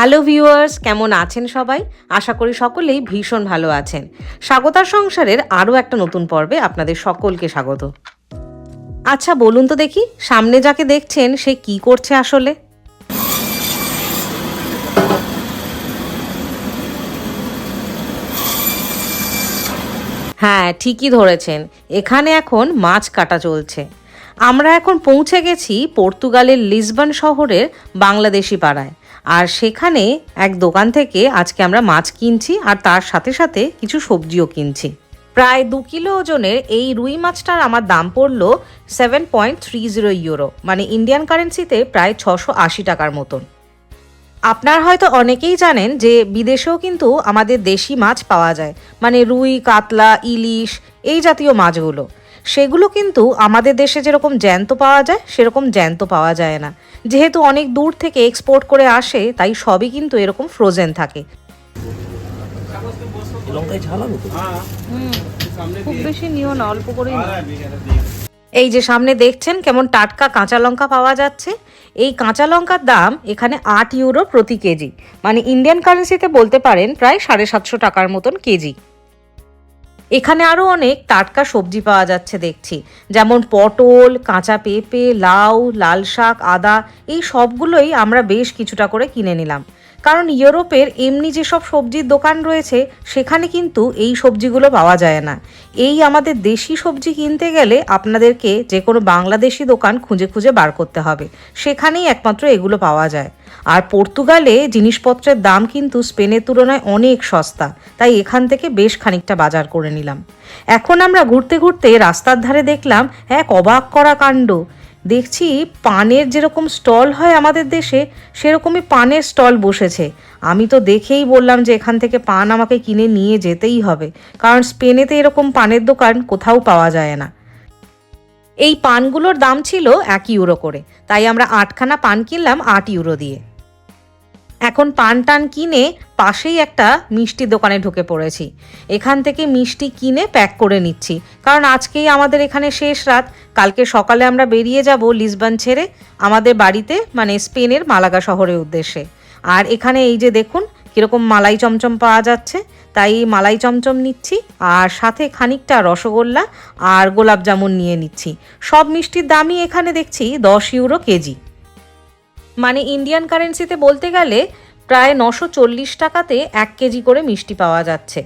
Hello viewers, কেমন আছেন সবাই? আশা করি সকলেই ভীষণ ভালো আছেন। স্বাগতার সংসারের আরও একটা নতুন পর্বে আপনাদের সকলকে স্বাগত। আচ্ছা বলুন তো দেখি, সামনে যাকে দেখছেন, সে কি করছে আসলে? হ্যাঁ ঠিকই ধরেছেন। এখানে এখন মাছ কাটা চলছে। আমরা এখন পৌঁছে গেছি পর্তুগালের লিসবন শহরের বাংলাদেশি পাড়ায়। আর সেখানে এক দোকান থেকে আজকে আমরা মাছ কিনছি আর তার সাথে সাথে কিছু সবজিও কিনছি। প্রায় দু কিলো ওজনের এই রুই মাছটার আমার দাম পড়ল seven point three zero euro মানে ইন্ডিয়ান কারেন্সিতে প্রায় ছশো আশি টাকার মতন। আপনার হয়তো অনেকেই জানেন যে বিদেশেও কিন্তু আমাদের দেশি মাছ পাওয়া যায় মানে রুই, কাতলা, ইলিশ, এই জাতীয় মাছগুলো। সেগুলো কিন্তু আমাদের দেশে যেরকম জ্যান্ত পাওয়া যায় সেরকম জ্যান্ত পাওয়া যায় না। যেহেতু অনেক দূর থেকে এক্সপোর্ট করে আসে তাই সবই কিন্তু এরকম ফ্রোজেন থাকে। তো? খুব বেশি নিও না অল্প করেই এই যে সামনে দেখছেন কেমন টাটকা কাঁচা লঙ্কা পাওয়া যাচ্ছে। এই কাঁচা লঙ্কার দাম এখানে আট ইউরো প্রতি কেজি। মানে ইন্ডিয়ান কারেন্সিতে বলতে পারেন প্রায় সাড়ে সাতশো টাকার মতন কেজি। এখানে আরও অনেক টাটকা সবজি পাওয়া যাচ্ছে দেখছি। যেমন পটল, কাঁচা পেঁপে, লাউ, লাল শাক, আদা, এই সবগুলোই আমরা বেশ কিছুটা করে কিনে নিলাম। কারণ ইউরোপের এমনি যেসব সবজির দোকান রয়েছে, সেখানে কিন্তু এই সবজিগুলো পাওয়া যায় না। এই আমাদের দেশি সবজি কিনতে গেলে আপনাদেরকে যে কোনো বাংলাদেশি দোকান খুঁজে খুঁজে বার করতে হবে। সেখানেই একমাত্র এগুলো পাওয়া যায়। আর পর্তুগালে জিনিসপত্রের দাম কিন্তু স্পেনের তুলনায় অনেক সস্তা, তাই এখান থেকে বেশ খানিকটা বাজার করে নিলাম। এখন আমরা ঘুরতে ঘুরতে রাস্তার ধারে দেখলাম এক অবাক করা কাণ্ড। দেখছি পানের যেরকম স্টল হয় আমাদের দেশে, সেরকমই পানের স্টল বসেছে। আমি তো দেখেই বললাম যে এখান থেকে পান আমাকে কিনে নিয়ে যেতেই হবে, কারণ স্পেনেতে এরকম পানের দোকান কোথাও পাওয়া যায় না। এই পানগুলোর দাম ছিল এক ইউরো করে, তাই আমরা আটখানা পান কিনলাম আট ইউরো দিয়ে। এখন পান টান কিনে পাশেই একটা মিষ্টির দোকানে ঢুকে পড়েছি। এখান থেকে মিষ্টি কিনে প্যাক করে নিচ্ছি। কারণ আজকেই আমাদের এখানে শেষ রাত। কালকে সকালে আমরা বেরিয়ে যাব লিসবান ছেড়ে আমাদের বাড়িতে মানে স্পেনের মালাগা শহরের উদ্দেশ্যে। আর এখানে এই যে দেখুন, কীরকম মালাই চমচম পাওয়া যাচ্ছে। তাই মালাই চমচম নিচ্ছি আর সাথে খানিকটা রসগোল্লা আর গোলাপ জামুন নিয়ে নিচ্ছি। সব মিষ্টির দামই এখানে দেখছি দশ ইউরো কেজি। মানে ইন্ডিয়ান কারেন্সিতে বলতে গেলে প্রায় নশো চল্লিশ টাকাতে এক কেজি করে মিষ্টি পাওয়া যাচ্ছে।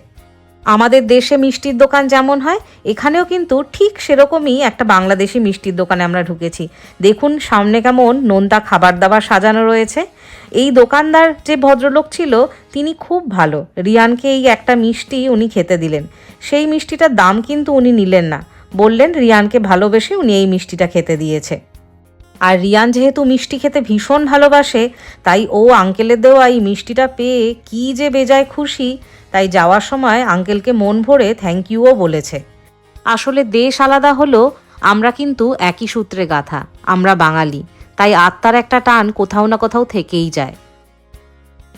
আমাদের দেশে মিষ্টির দোকান যেমন হয়, এখানেও কিন্তু ঠিক সেরকমই একটা বাংলাদেশি মিষ্টির দোকানে আমরা ঢুকেছি। দেখুন, সামনে কেমন নোনতা খাবার দাবার সাজানো রয়েছে। এই দোকানদার যে ভদ্রলোক ছিল, তিনি খুব ভালো। রিয়ানকে এই একটা মিষ্টি উনি খেতে দিলেন। সেই মিষ্টিটার দাম কিন্তু উনি নিলেন না। বললেন, রিয়ানকে ভালোবেসে উনি এই মিষ্টিটা খেতে দিয়েছে। আর রিয়ান যেহেতু মিষ্টি খেতে ভীষণ ভালোবাসে, তাই ও আঙ্কেলের দেওয়া এই মিষ্টিটা পেয়ে কি যে বেজায় খুশি, তাই যাওয়ার সময় আঙ্কেলকে মন ভরে থ্যাংক ইউও বলেছে। আসলে দেশ আলাদা হলো, আমরা কিন্তু একই সূত্রে গাথা, আমরা বাঙালি, তাই আত্মার একটা টান কোথাও না কোথাও থেকেই যায়।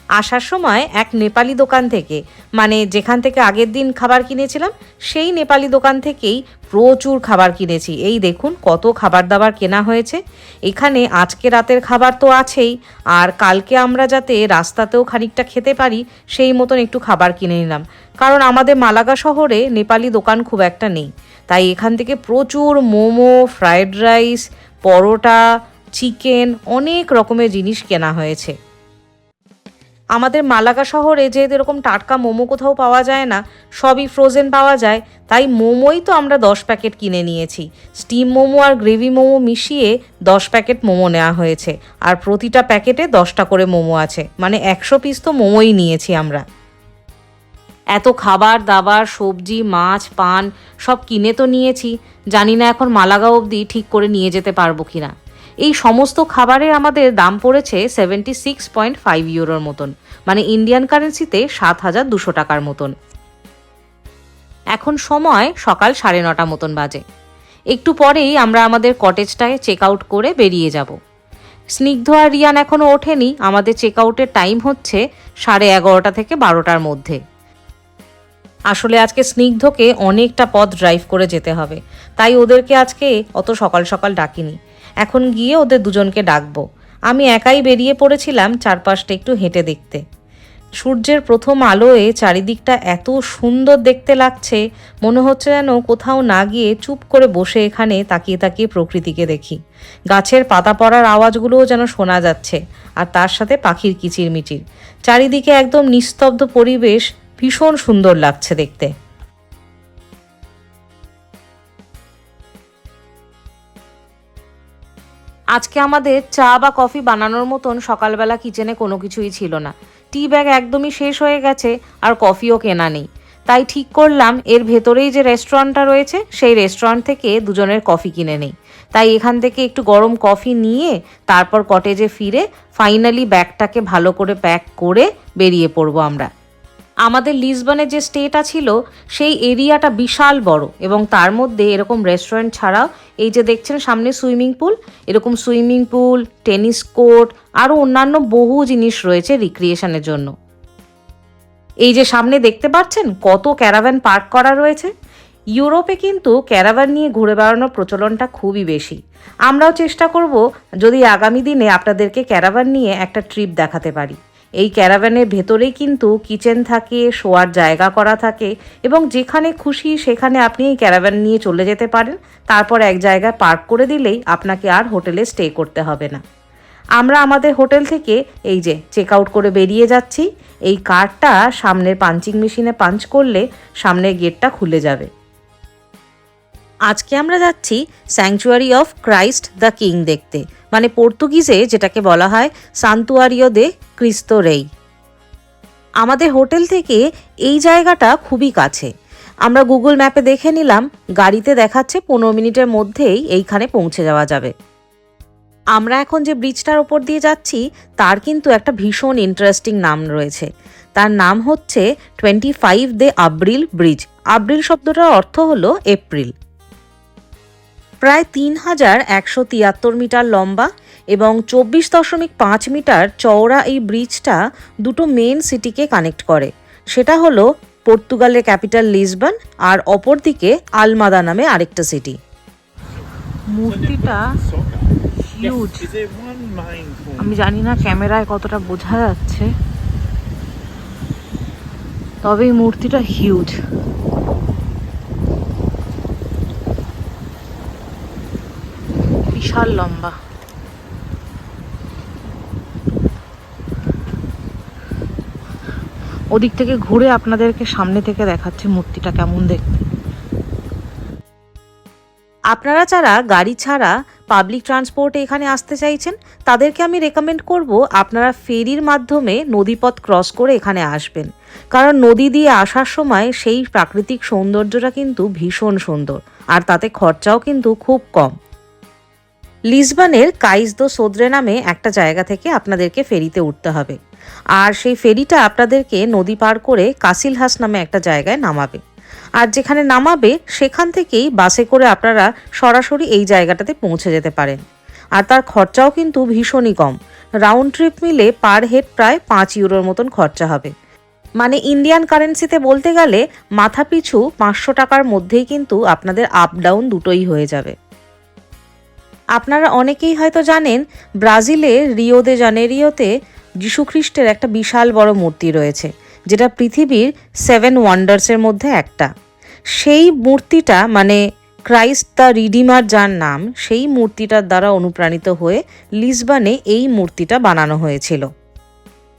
আসার সময় এক নেপালি দোকান থেকে মানে যেখান থেকে আগের দিন খাবার কিনেছিলাম, সেই নেপালি দোকান থেকেই প্রচুর খাবার কিনেছি। এই দেখুন কত খাবার দাবার কেনা হয়েছে। এখানে আজকে রাতের খাবার তো আছেই, আর কালকে আমরা যাতে রাস্তাতেও খানিকটা খেতে পারি, সেই মতন একটু খাবার কিনে নিলাম। কারণ আমাদের মালাগা শহরে নেপালি দোকান খুব একটা নেই। তাই এখান থেকে প্রচুর momo, fried rice, paratha, chicken অনেক রকমের জিনিস কেনা হয়েছে। আমাদের মালাগা শহরে যেহেতু এরকম টাটকা মোমো কোথাও পাওয়া যায় না, সবই ফ্রোজেন পাওয়া যায়, তাই মোমোই তো আমরা দশ প্যাকেট কিনে নিয়েছি। স্টিম মোমো আর গ্রেভি মোমো মিশিয়ে দশ প্যাকেট মোমো নেওয়া হয়েছে, আর প্রতিটা প্যাকেটে দশটা করে মোমো আছে মানে একশো পিস তো মোমোই নিয়েছি আমরা। এত খাবার দাবার, সবজি, মাছ, পান, সব কিনে তো নিয়েছি, জানি না এখন মালাগা অবধি ঠিক করে নিয়ে যেতে পারব কিনা। এই সমস্ত খাবারের আমাদের দাম পড়েছে সেভেন্টি সিক্স পয়েন্ট ফাইভ ইউরোর মতন। মানে ইন্ডিয়ান কারেন্সিতে সাত হাজার দুশো টাকার মতন। এখন সময় সকাল সাড়ে নটা মতন বাজে। একটু পরেই আমরা আমাদের কটেজটায় চেক আউট করে বেরিয়ে যাব। স্নিগ্ধ আর রিয়ান এখনও ওঠেনি, আমাদের চেক আউটের টাইম হচ্ছে সাড়ে এগারোটা থেকে বারোটার মধ্যে। আসলে আজকে স্নিগ্ধকে অনেকটা পথ ড্রাইভ করে যেতে হবে। তাই ওদেরকে আজকে অত সকাল সকাল ডাকিনি। এখন গিয়ে ওদের দুজনকে ডাকবো। আমি একাই বেরিয়ে পড়েছিলাম চারপাশটা একটু হেঁটে দেখতে। সূর্যের প্রথম আলোয় চারিদিকটা এত সুন্দর দেখতে লাগছে, মনে হচ্ছে যেন কোথাও না গিয়ে চুপ করে বসে এখানে তাকিয়ে তাকিয়ে প্রকৃতিকে দেখি। গাছের পাতা পড়ার আওয়াজগুলোও যেন শোনা যাচ্ছে, আর তার সাথে পাখির কিচিরমিচির। চারিদিকে একদম নিস্তব্ধ পরিবেশ, ভীষণ সুন্দর লাগছে দেখতে। আজকে আমাদের চা বা কফি বানানোর মতন সকালবেলা কিচেনে কোনো কিছুই ছিল না। টি ব্যাগ একদমই শেষ হয়ে গেছে, আর কফিও কেনা নেই। তাই ঠিক করলাম, এর ভেতরেই যে রেস্টুরেন্টটা রয়েছে, সেই রেস্টুরেন্ট থেকে দুজনের কফি কিনে নেই। তাই এখান থেকে একটু গরম কফি নিয়ে, তারপর কটেজে ফিরে ফাইনালি ব্যাগটাকে ভালো করে প্যাক করে বেরিয়ে পড়ব আমরা। আমাদের লিসবনের যে স্টেটা ছিল, সেই এরিয়াটা বিশাল বড় এবং তার মধ্যে এরকম রেস্টুরেন্ট ছাড়াও এই যে দেখছেন সামনে সুইমিং পুল, এরকম সুইমিং পুল, টেনিস কোর্ট, আরও অন্যান্য বহু জিনিস রয়েছে রিক্রিয়েশনের জন্য। এই যে সামনে দেখতে পাচ্ছেন কত ক্যারাভ্যান পার্ক করা রয়েছে। ইউরোপে কিন্তু ক্যারাভ্যান নিয়ে ঘুরে বেড়ানোর প্রচলনটা খুবই বেশি। আমরাও চেষ্টা করব যদি আগামী দিনে আপনাদেরকে ক্যারাভ্যান নিয়ে একটা ট্রিপ দেখাতে পারি। এই ক্যারাভ্যানের ভেতরেই কিন্তু কিচেন থাকে, শোয়ার জায়গা করা থাকে এবং যেখানে খুশি সেখানে আপনি এই ক্যারাভ্যান নিয়ে চলে যেতে পারেন। তারপর এক জায়গায় পার্ক করে দিলেই আপনাকে আর হোটেলে স্টে করতে হবে না। আমরা আমাদের হোটেল থেকে এই যে চেক আউট করে বেরিয়ে যাচ্ছি। এই কার্ডটা সামনের পাঞ্চিং মেশিনে পাঞ্চ করলে সামনের গেটটা খুলে যাবে। আজকে আমরা যাচ্ছি sanctuary of Christ the king দেখতে। মানে পর্তুগিজে যেটাকে বলা হয়, সান্তুয়ারিও দে ক্রিস্তো রেই। আমাদের হোটেল থেকে এই জায়গাটা খুবই কাছে। আমরা গুগল ম্যাপে দেখে নিলাম, গাড়িতে দেখাচ্ছে পনেরো মিনিটের মধ্যেই এইখানে পৌঁছে যাওয়া যাবে। আমরা এখন যে ব্রিজটার ওপর দিয়ে যাচ্ছি, তার কিন্তু একটা ভীষণ ইন্টারেস্টিং নাম রয়েছে। তার নাম হচ্ছে twenty five de Abril bridge. Abril শব্দটার অর্থ হলো এপ্রিল। প্রায় তিন হাজার একশো তিয়াত্তর মিটার লম্বা এবং চব্বিশ দশমিক পাঁচ মিটার চওড়া এই ব্রিজটা দুটো মেন সিটিকে কানেক্ট করে। সেটা হলো পর্তুগালের ক্যাপিটাল লিসবন আর অপরদিকে আলমাদা নামে আরেকটা সিটি মূর্তিটা হিউজ? আমি জানি না ক্যামেরায় কতটা বোঝা যাচ্ছে। তবে এই মূর্তিটা হিউজ বিশাল লম্বা। ওদিক থেকে ঘুরে আপনাদেরকে সামনে থেকে দেখাচ্ছে মূর্তিটা কেমন দেখতে। আপনারা যারা গাড়ি ছাড়া পাবলিক ট্রান্সপোর্টে এখানে আসতে চাইছেন, তাদেরকে আমি রেকমেন্ড করব আপনারা ফেরির মাধ্যমে নদীপথ ক্রস করে এখানে আসবেন। কারণ নদী দিয়ে আসার সময় সেই প্রাকৃতিক সৌন্দর্যটা কিন্তু ভীষণ সুন্দর। আর তাতে খরচাও কিন্তু খুব কম। লিসবনের কাইস দো সোদ্রে নামে একটা জায়গা থেকে আপনাদেরকে ফেরিতে উঠতে হবে। আর সেই ফেরিটা আপনাদেরকে নদী পার করে কাসিলহাস নামে একটা জায়গায় নামাবে। আর যেখানে নামাবে, সেখান থেকেই বাসে করে আপনারা সরাসরি এই জায়গাটাতে পৌঁছে যেতে পারেন। আর তার খরচাও কিন্তু ভীষণই কম। রাউন্ড ট্রিপ মিলে পার হেড প্রায় পাঁচ ইউরোর মতন খরচা হবে। মানে ইন্ডিয়ান কারেন্সিতে বলতে গেলে মাথা পিছু পাঁচশো টাকার মধ্যেই কিন্তু আপনাদের আপ ডাউন দুটোই হয়ে যাবে। আপনারা অনেকেই হয়তো জানেন ব্রাজিলের রিও দে জানেরিওতে যীশুখ্রিস্টের একটা বিশাল বড় মূর্তি রয়েছে, যেটা পৃথিবীর সেভেন ওয়ান্ডার্সের মধ্যে একটা। সেই মূর্তিটা মানে ক্রাইস্ট দ্য রিডিমার যার নাম, সেই মূর্তিটার দ্বারা অনুপ্রাণিত হয়ে লিসবানে এই মূর্তিটা বানানো হয়েছিল।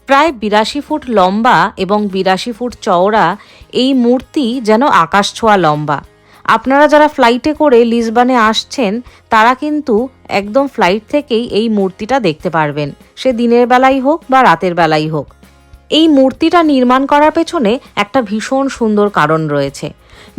প্রায় বিরাশি ফুট লম্বা এবং বিরাশি ফুট চওড়া এই মূর্তি যেন আকাশ ছোঁয়া লম্বা। আপনারা যারা ফ্লাইটে করে লিসবানে আসছেন, তারা কিন্তু একদম ফ্লাইট থেকেই এই মূর্তিটা দেখতে পারবেন। সে দিনের বেলাই হোক বা রাতের বেলাই হোক। এই মূর্তিটা নির্মাণ করার পেছনে একটা ভীষণ সুন্দর কারণ রয়েছে।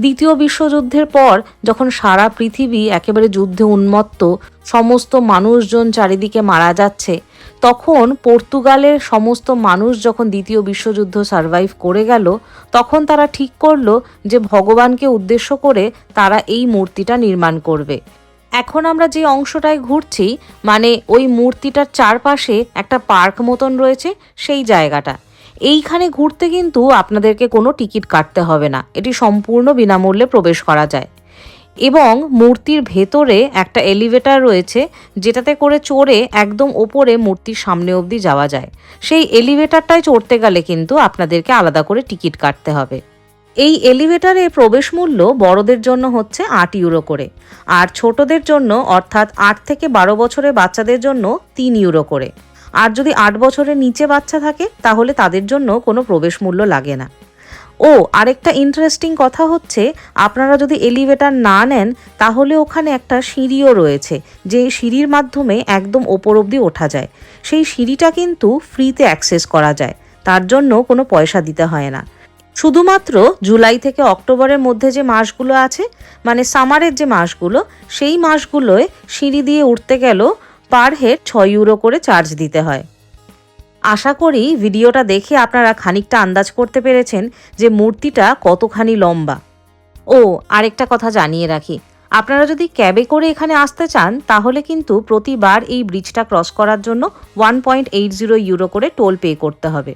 দ্বিতীয় বিশ্বযুদ্ধের পর যখন সারা পৃথিবী একেবারে যুদ্ধে উন্মত্ত, সমস্ত মানুষজন চারিদিকে মারা যাচ্ছে তখন পর্তুগালের সমস্ত মানুষ যখন দ্বিতীয় বিশ্বযুদ্ধ সারভাইভ করে গেল, তখন তারা ঠিক করল যে ভগবানকে উদ্দেশ্য করে তারা এই মূর্তিটা নির্মাণ করবে। এখন আমরা যে অংশটায় ঘুরছি মানে ওই মূর্তিটার চারপাশে একটা পার্ক মতন রয়েছে, সেই জায়গাটা। এইখানে ঘুরতে কিন্তু আপনাদেরকে কোনো টিকিট কাটতে হবে না। এটি সম্পূর্ণ বিনামূল্যে প্রবেশ করা যায়। এবং মূর্তির ভেতরে একটা এলিভেটার রয়েছে, যেটাতে করে চড়ে একদম ওপরে মূর্তির সামনে অবধি যাওয়া যায়। সেই এলিভেটরটায় চড়তে গেলে কিন্তু আপনাদেরকে আলাদা করে টিকিট কাটতে হবে। এই এলিভেটরে প্রবেশ মূল্য বড়দের জন্য হচ্ছে আট ইউরো করে, আর ছোটদের জন্য অর্থাৎ আট থেকে বারো বছরের বাচ্চাদের জন্য তিন ইউরো করে। আর যদি আট বছরের নিচে বাচ্চা থাকে, তাহলে তাদের জন্য কোনো প্রবেশ মূল্য লাগে না। ও, আরেকটা ইন্টারেস্টিং কথা হচ্ছে, আপনারা যদি এলিভেটার না নেন, তাহলে ওখানে একটা সিঁড়িও রয়েছে, যে সিঁড়ির মাধ্যমে একদম ওপর অবধি ওঠা যায়। সেই সিঁড়িটা কিন্তু ফ্রিতে অ্যাক্সেস করা যায়, তার জন্য কোনো পয়সা দিতে হয় না। শুধুমাত্র জুলাই থেকে অক্টোবরের মধ্যে যে মাসগুলো আছে মানে সামারের যে মাসগুলো, সেই মাসগুলোয় সিঁড়ি দিয়ে উঠতে গেলেও পার হেড ছয় ইউরো করে চার্জ দিতে হয়। আশা করি ভিডিওটা দেখে আপনারা খানিকটা আন্দাজ করতে পেরেছেন যে মূর্তিটা কতখানি লম্বা। ও, আরেকটা কথা জানিয়ে রাখি। আপনারা যদি ক্যাবে করে এখানে আসতে চান, তাহলে কিন্তু প্রতিবার এই ব্রিজটা ক্রস করার জন্য one point eight zero euro করে টোল পে করতে হবে।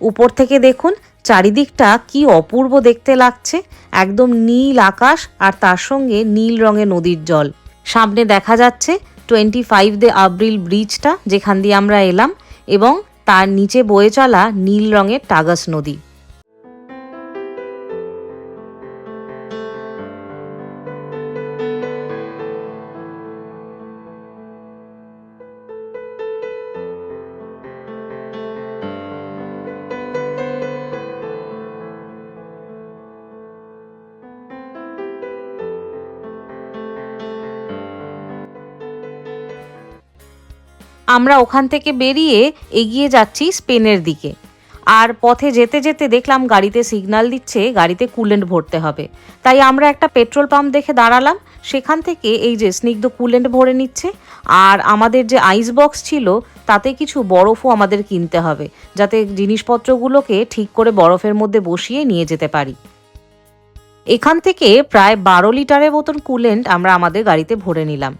উপর থেকে দেখুন, চারিদিকটা কি অপূর্ব দেখতে লাগছে। একদম নীল আকাশ আর তার সঙ্গে নীল রঙের নদীর জল। সামনে দেখা যাচ্ছে টোয়েন্টি ফাইভ দে আব্রিল ব্রিজটা, যেখান দিয়ে আমরা এলাম। এবং তার নিচে বয়ে চলা নীল রঙের টাগাস নদী। আমরা ওখান থেকে বেরিয়ে এগিয়ে যাচ্ছি স্পেনের দিকে। আর পথে যেতে যেতে দেখলাম গাড়িতে সিগন্যাল দিচ্ছে, গাড়িতে কুলেন্ট ভরতে হবে। তাই আমরা একটা পেট্রোল পাম্প দেখে দাঁড়ালাম। সেখান থেকে এই যে স্নিগ্ধ কুলেন্ট ভরে নিচ্ছে, আর আমাদের যে আইস বক্স ছিল, তাতে কিছু বরফও আমাদের কিনতে হবে, যাতে জিনিসপত্রগুলোকে ঠিক করে বরফের মধ্যে বসিয়ে নিয়ে যেতে পারি। এখান থেকে প্রায় বারো লিটারের মতন কুলেন্ট আমরা আমাদের গাড়িতে ভরে নিলাম।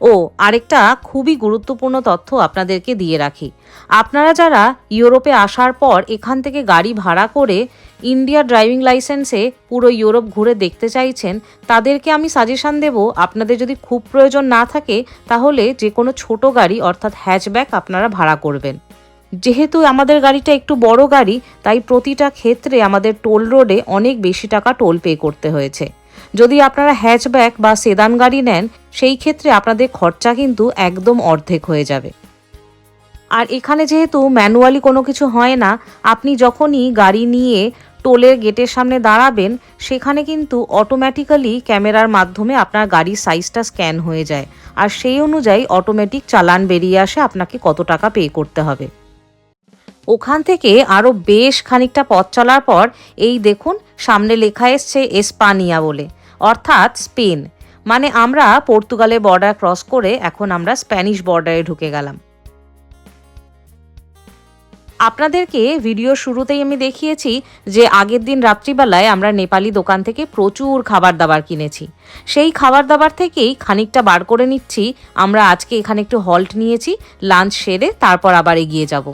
ও, আরেকটা খুবই গুরুত্বপূর্ণ তথ্য আপনাদেরকে দিয়ে রাখি। আপনারা যারা ইউরোপে আসার পর এখান থেকে গাড়ি ভাড়া করে ইন্ডিয়া ড্রাইভিং লাইসেন্সে পুরো ইউরোপ ঘুরে দেখতে চাইছেন, তাদেরকে আমি সাজেশন দেব, আপনাদের যদি খুব প্রয়োজন না থাকে, তাহলে যে কোনো ছোট গাড়ি, অর্থাৎ হ্যাচব্যাক আপনারা ভাড়া করবেন। যেহেতু আমাদের গাড়িটা একটু বড় গাড়ি, তাই প্রতিটা ক্ষেত্রে আমাদের টোল রোডে অনেক বেশি টাকা টোল পে করতে হয়েছে। যদি আপনারা হ্যাচব্যাক বা সেদান গাড়ি নেন, সেই ক্ষেত্রে আপনাদের খরচা কিন্তু একদম অর্ধেক হয়ে যাবে। আর এখানে যেহেতু ম্যানুয়ালি কোনো কিছু হয় না, আপনি যখনই গাড়ি নিয়ে টোলের গেটের সামনে দাঁড়াবেন, সেখানে কিন্তু অটোমেটিক্যালি ক্যামেরার মাধ্যমে আপনার গাড়ির সাইজটা স্ক্যান হয়ে যায়। আর সেই অনুযায়ী অটোমেটিক চালান বেরিয়ে আসে, আপনাকে কত টাকা পে করতে হবে। ওখান থেকে আরও বেশ খানিকটা পথ চলার পর, এই দেখুন, সামনে লেখা এসছে, এসপানিয়া বলে। অর্থাৎ স্পেন মানে আমরা পর্তুগালের বর্ডার ক্রস করে এখন আমরা স্প্যানিশ বর্ডারে ঢুকে গেলাম। আপনাদেরকে ভিডিও শুরুতেই আমি দেখিয়েছি যে আগের দিন রাত্রিবেলায় আমরা নেপালি দোকান থেকে প্রচুর খাবার দাবার কিনেছি। সেই খাবার দাবার থেকেই খানিকটা বার করে নিচ্ছি। আমরা আজকে এখানে একটু হল্ট নিয়েছি লাঞ্চ সেরে তারপর আবার এগিয়ে যাব।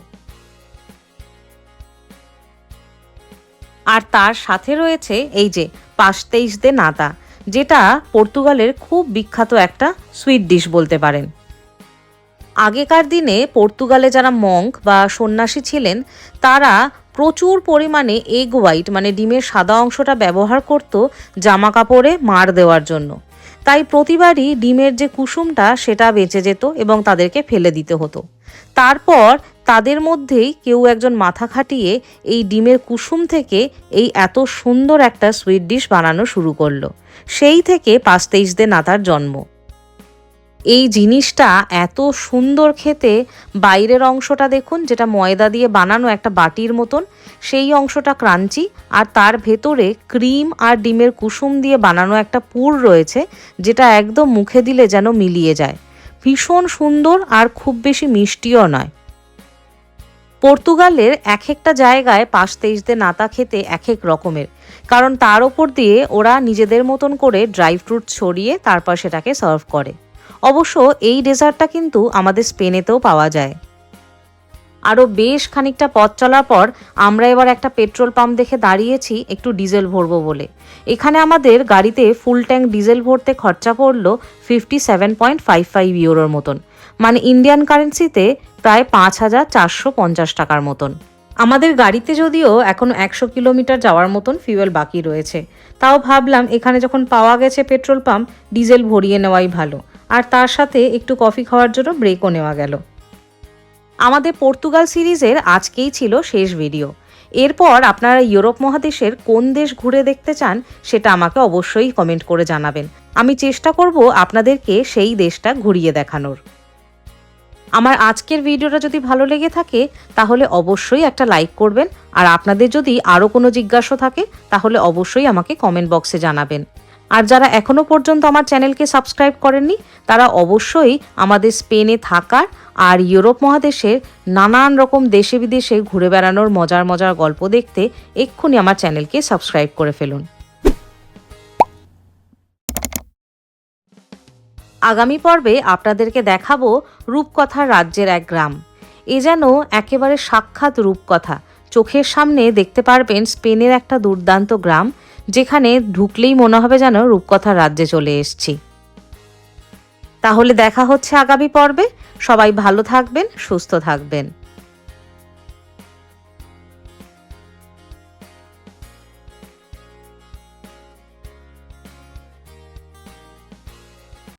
আর তার সাথে রয়েছে এই যে পাস্তেইস দে নাতা যেটা পর্তুগালের খুব বিখ্যাত একটা সুইট ডিশ বলতে পারেন। আগেকার দিনে পর্তুগালে যারা মঙ্ক বা সন্ন্যাসী ছিলেন, তারা প্রচুর পরিমাণে এগ হোয়াইট মানে ডিমের সাদা অংশটা ব্যবহার করত জামা কাপড়ে মার দেওয়ার জন্য। তাই প্রতিবারই ডিমের যে কুসুমটা, সেটা বেঁচে যেত এবং তাদেরকে ফেলে দিতে হতো। তারপর তাদের মধ্যেই কেউ একজন মাথা খাটিয়ে এই ডিমের কুসুম থেকে এই এত সুন্দর একটা সুইট ডিশ বানানো শুরু করল। সেই থেকে পাস্তেইশদের নাতার জন্ম। এই জিনিসটা এত সুন্দর খেতে, বাইরের অংশটা দেখুন, যেটা ময়দা দিয়ে বানানো একটা বাটির মতন, সেই অংশটা ক্রাঞ্চি, আর তার ভেতরে ক্রিম আর ডিমের কুসুম দিয়ে বানানো একটা পুর রয়েছে, যেটা একদম মুখে দিলে যেন মিলিয়ে যায়। ভীষণ সুন্দর আর খুব বেশি মিষ্টিও নয়। পর্তুগালের এক একটা জায়গায় পাশ তেইশদের নাতা খেতে এক এক রকমের, কারণ তার ওপর দিয়ে ওরা নিজেদের মতন করে ড্রাই ফ্রুট ছড়িয়ে তারপর সেটাকে সার্ভ করে। অবশ্য এই ডেজার্টটা কিন্তু আমাদের স্পেনেতেও পাওয়া যায়। আরও বেশ খানিকটা পথ চলার পর আমরা এবার একটা পেট্রোল পাম্প দেখে দাঁড়িয়েছি, একটু ডিজেল ভরবো বলে। এখানে আমাদের গাড়িতে ফুল ট্যাঙ্ক ডিজেল ভরতে খরচা পড়ল fifty seven point five five ইউরোর মতন। মানে ইন্ডিয়ান কারেন্সিতে প্রায় পাঁচ হাজার চারশো পঞ্চাশ টাকার মতন। আমাদের গাড়িতে যদিও এখন একশো কিলোমিটার যাওয়ার মতন ফিউয়েল বাকি রয়েছে। তাও ভাবলাম এখানে যখন পাওয়া গেছে পেট্রোল পাম্প, ডিজেল ভরিয়ে নেওয়াই ভালো। আর তার সাথে একটু কফি খাওয়ার জন্য ব্রেকও নেওয়া গেল। আমাদের পর্তুগাল সিরিজের আজকেই ছিল শেষ ভিডিও। এরপর আপনারা ইউরোপ মহাদেশের কোন দেশ ঘুরে দেখতে চান সেটা আমাকে অবশ্যই কমেন্ট করে জানাবেন। আমি চেষ্টা করব আপনাদেরকে সেই দেশটা ঘুরিয়ে দেখানোর। আমার আজকের ভিডিওটা যদি ভালো লেগে থাকে, তাহলে অবশ্যই একটা লাইক করবেন। আর আপনাদের যদি আরও কোনো জিজ্ঞাসা থাকে, তাহলে অবশ্যই আমাকে কমেন্ট বক্সে জানাবেন। আর যারা এখনও পর্যন্ত আমার চ্যানেলকে সাবস্ক্রাইব করেননি, তারা অবশ্যই আমাদের স্পেনে থাকার আর ইউরোপ মহাদেশের নানান রকম দেশে বিদেশে ঘুরে বেড়ানোর মজার মজার গল্প দেখতে এক্ষুনি আমার চ্যানেলকে সাবস্ক্রাইব করে ফেলুন। আগামী পর্বে আপনাদেরকে দেখাবো রূপকথার রাজ্যের এক গ্রাম। এ যেন একেবারে সাক্ষাৎ রূপকথা। চোখের সামনে দেখতে পারবেন স্পেনের একটা দুর্দান্ত গ্রাম যেখানে ঢুকলেই মনে হবে যেন রূপকথার রাজ্যে চলে এসছি। তাহলে দেখা হচ্ছে আগামী পর্বে। সবাই ভালো থাকবেন, সুস্থ থাকবেন।